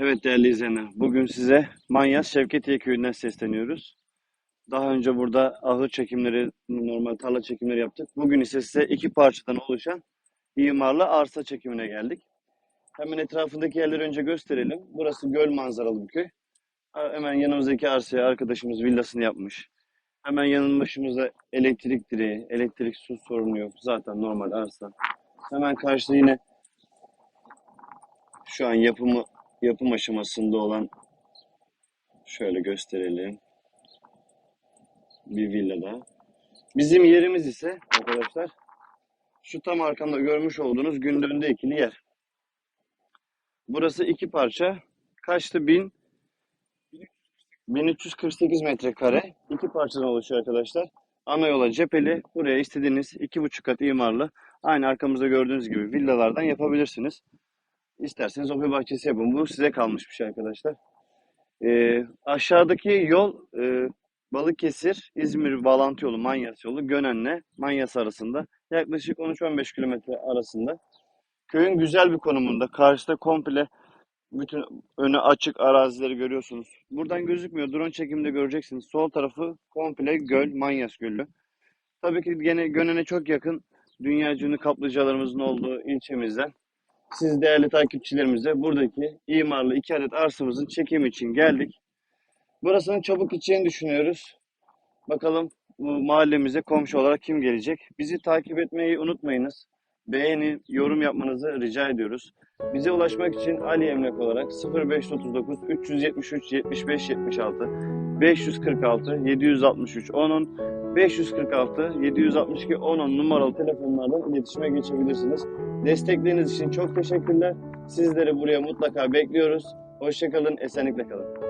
Evet değerli izleyenler, bugün size Manyas Şevketiye köyünden sesleniyoruz. Daha önce burada ahır çekimleri, normal tarla çekimleri yaptık. Bugün ise size iki parçadan oluşan imarlı arsa çekimine geldik. Hemen etrafındaki yerleri önce gösterelim. Burası göl manzaralı bir köy. Hemen yanımızdaki arsaya arkadaşımız villasını yapmış. Hemen yanın başımızda elektrik direği, elektrik su sorunu yok. Zaten normal arsa. Hemen karşıda yine şu an yapımı yapım aşamasında olan şöyle gösterelim. Bir villada. Bizim yerimiz ise arkadaşlar şu tam arkamda görmüş olduğunuz Gündön'de ikili yer. Burası iki parça. Kaçtı? Bin 1348 metrekare. iki parçadan oluşuyor arkadaşlar. Ana yola cepheli. Buraya istediğiniz iki buçuk kat imarlı aynı arkamızda gördüğünüz gibi villalardan yapabilirsiniz. İsterseniz hobi bahçesi yapın. Bu size kalmış bir şey arkadaşlar. Ee, aşağıdaki yol e, Balıkesir, İzmir bağlantı yolu, Manyas yolu, Gönen'le Manyas arasında. Yaklaşık 13-15 kilometre arasında. Köyün güzel bir konumunda. Karşıda komple bütün önü açık arazileri görüyorsunuz. Buradan gözükmüyor. Drone çekimde göreceksiniz. Sol tarafı komple göl, Manyas Gölü. Tabii ki gene Gönen'e çok yakın dünya ünlü kaplıcalarımızın olduğu ilçemizden siz değerli takipçilerimize buradaki imarlı iki adet arsamızın çekimi için geldik. Burasının çabuk gideceğini düşünüyoruz. Bakalım bu mahallemize komşu olarak kim gelecek? Bizi takip etmeyi unutmayınız. Beğeni, yorum yapmanızı rica ediyoruz. Bize ulaşmak için Ali Emlak olarak 0539 373 75 76 546 763 10'un 546 762 10'un numaralı telefonlardan iletişime geçebilirsiniz. Destekleriniz için çok teşekkürler. Sizleri buraya mutlaka bekliyoruz. Hoşçakalın, esenlikle kalın.